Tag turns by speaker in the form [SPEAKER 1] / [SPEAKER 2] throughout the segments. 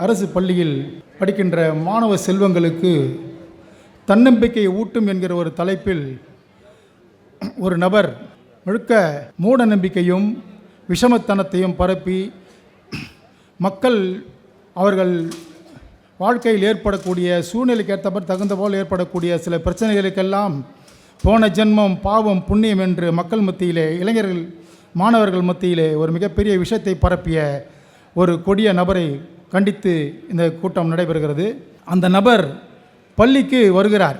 [SPEAKER 1] அரசு பள்ளியில் படிக்கின்ற மாணவ செல்வங்களுக்கு தன்னம்பிக்கையை ஊட்டும் என்கிற ஒரு தலைப்பில் ஒரு நபர் முழுக்க மூட நம்பிக்கையும் விஷமத்தனத்தையும் பரப்பி மக்கள் அவர்கள் வாழ்க்கையில் ஏற்படக்கூடிய சூழ்நிலைக்கு ஏற்றபடி தகுந்த போல் ஏற்படக்கூடிய சில பிரச்சனைகளுக்கெல்லாம் போன ஜென்மம் பாவம் புண்ணியம் என்று மக்கள் மத்தியிலே இளைஞர்கள் மாணவர்கள் மத்தியிலே ஒரு மிகப்பெரிய விஷயத்தை பரப்பிய ஒரு கொடிய நபரை கண்டித்து இந்த கூட்டம் நடைபெறுகிறது. அந்த நபர் பள்ளிக்கு வருகிறார்.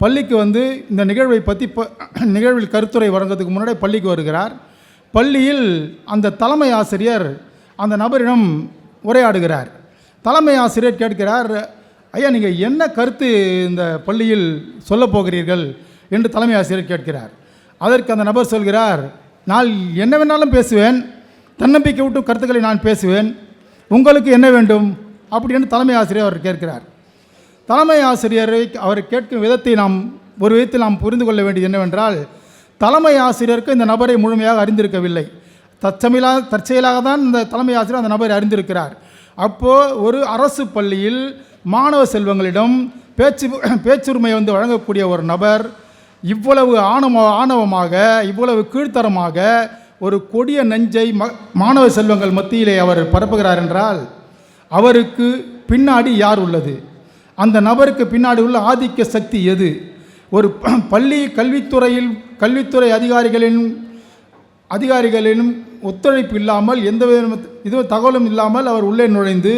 [SPEAKER 1] பள்ளிக்கு வந்து இந்த நிகழ்வை பற்றி ப நிகழ்வில் கருத்துரை வழங்குறதுக்கு முன்னாடி பள்ளிக்கு வருகிறார். பள்ளியில் அந்த தலைமை ஆசிரியர் அந்த நபரிடம் உரையாடுகிறார். தலைமை ஆசிரியர் கேட்கிறார் ஐயா நீங்கள் என்ன கருத்து இந்த பள்ளியில் சொல்லப் போகிறீர்கள்? என்று தலைமை ஆசிரியர் கேட்கிறார். அதற்கு அந்த நபர் சொல்கிறார் நான் என்ன வேணாலும் பேசுவேன். தன்னம்பிக்கை விட்டு கருத்துக்களை நான் பேசுவேன். உங்களுக்கு என்ன வேண்டும்? அப்படின்னு தலைமை ஆசிரியர் அவர் கேட்கிறார். தலைமை ஆசிரியரை அவர் கேட்கும் விதத்தை நாம் ஒரு விதத்தில் நாம் புரிந்து கொள்ள வேண்டியது என்னவென்றால் தலைமை ஆசிரியருக்கு இந்த நபரை முழுமையாக அறிந்திருக்கவில்லை. தச்சமிலா தற்செயலாக தான் இந்த தலைமை ஆசிரியர் அந்த நபரை அறிந்திருக்கிறார். அப்போது ஒரு அரசு பள்ளியில் மாணவ செல்வங்களிடம் பேச்சு பேச்சுரிமை வந்து வழங்கக்கூடிய ஒரு நபர் இவ்வளவு ஆணவ ஆணவமாக இவ்வளவு கீழ்த்தரமாக ஒரு கொடிய நெஞ்சை ம மாணவ செல்வங்கள் மத்தியிலே அவர் பரப்புகிறார் என்றால் அவருக்கு பின்னாடி யார் உள்ளது? அந்த நபருக்கு பின்னாடி உள்ள ஆதிக்க சக்தி எது? ஒரு பள்ளி கல்வித்துறையில் கல்வித்துறை அதிகாரிகளின் அதிகாரிகளின் ஒத்துழைப்பு இல்லாமல் எந்த இதுவும் இது தகவலும் இல்லாமல் அவர் உள்ளே நுழைந்து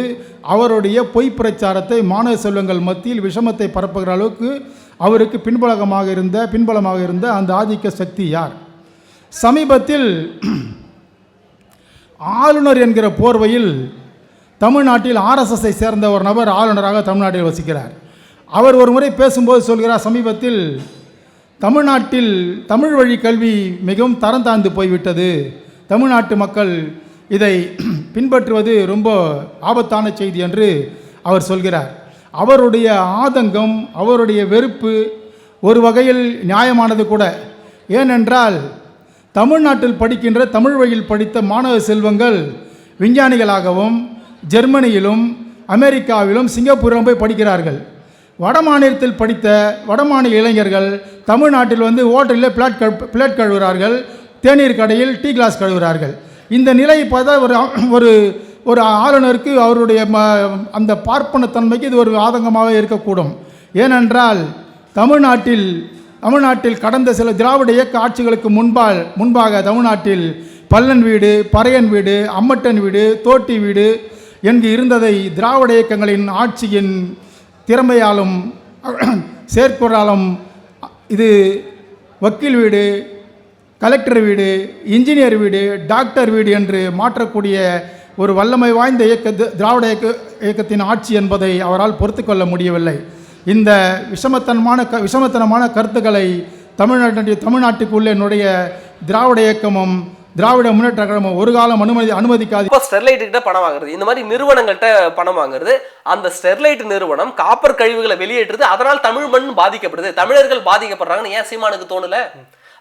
[SPEAKER 1] அவருடைய பொய் பிரச்சாரத்தை மாணவ செல்வங்கள் மத்தியில் விஷமத்தை பரப்புகிற அளவுக்கு அவருக்கு பின்பலகமாக இருந்த பின்பலமாக இருந்த அந்த ஆதிக்க சக்தி யார்? சமீபத்தில் ஆளுநர் என்கிற போர்வையில் தமிழ்நாட்டில் ஆர்எஸ்எஸ்ஐ சேர்ந்த ஒரு நபர் ஆளுநராக தமிழ்நாட்டில் வசிக்கிறார். அவர் ஒரு முறை பேசும்போது சொல்கிறார் சமீபத்தில் தமிழ்நாட்டில் தமிழ் வழி கல்வி மிகவும் தரம் தாழ்ந்து போய்விட்டது. தமிழ்நாட்டு மக்கள் இதை பின்பற்றுவது ரொம்ப ஆபத்தான செய்தி என்று அவர் சொல்கிறார். அவருடைய ஆதங்கம் அவருடைய வெறுப்பு ஒரு வகையில் நியாயமானது கூட. ஏனென்றால் தமிழ்நாட்டில் படிக்கின்ற தமிழ் வழியில் படித்த மாணவ செல்வங்கள் விஞ்ஞானிகளாகவும் ஜெர்மனியிலும் அமெரிக்காவிலும் சிங்கப்பூரிலும் போய் படிக்கிறார்கள். வட மாநிலத்தில் படித்த வடமாநில இளைஞர்கள் தமிழ்நாட்டில் வந்து ஹோட்டலில் பிளாட் கழு பிளேட் கழுவுகிறார்கள் தேநீர் கடையில் டீ கிளாஸ் கழுவுகிறார்கள். இந்த நிலை பார்த்தா ஒரு ஒரு ஒரு ஆளுநருக்கு அவருடைய ம அந்த பார்ப்பனத்தன்மைக்கு இது ஒரு ஆதங்கமாக இருக்கக்கூடும். ஏனென்றால் தமிழ்நாட்டில் தமிழ்நாட்டில் கடந்த சில திராவிட இயக்க ஆட்சிகளுக்கு முன்பால் முன்பாக தமிழ்நாட்டில் பல்லன் வீடு பறையன் வீடு அம்மட்டன் வீடு தோட்டி வீடு என்று இருந்ததை திராவிட இயக்கங்களின் ஆட்சியின் திறமையாலும் செயற்குறாலும் இது வக்கீல் வீடு கலெக்டர் வீடு இன்ஜினியர் வீடு டாக்டர் வீடு என்று மாற்றக்கூடிய ஒரு வல்லமை வாய்ந்த இயக்க திராவிட இயக்க இயக்கத்தின் ஆட்சி என்பதை அவரால் பொறுத்துக்கொள்ள முடியவில்லை. இந்த விஷமத்தனமான க விஷமத்தனமான கருத்துக்களை தமிழ்நாட்டினுடைய தமிழ்நாட்டுக்குள்ளே என்னுடைய திராவிட இயக்கமும் திராவிட முன்னேற்ற கழகமும் ஒரு காலம் அனுமதி அனுமதிக்காது
[SPEAKER 2] இப்போ ஸ்டெர்லைட் கிட்ட பணம் வாங்குறது. இந்த மாதிரி நிறுவனங்கள்கிட்ட பணம் வாங்குறது. அந்த ஸ்டெர்லைட் நிறுவனம் காப்பர் கழிவுகளை வெளியேற்றுது. அதனால் தமிழ் மண் பாதிக்கப்படுது. தமிழர்கள் பாதிக்கப்படுறாங்கன்னு ஏன் சீமானுக்கு தோணலை?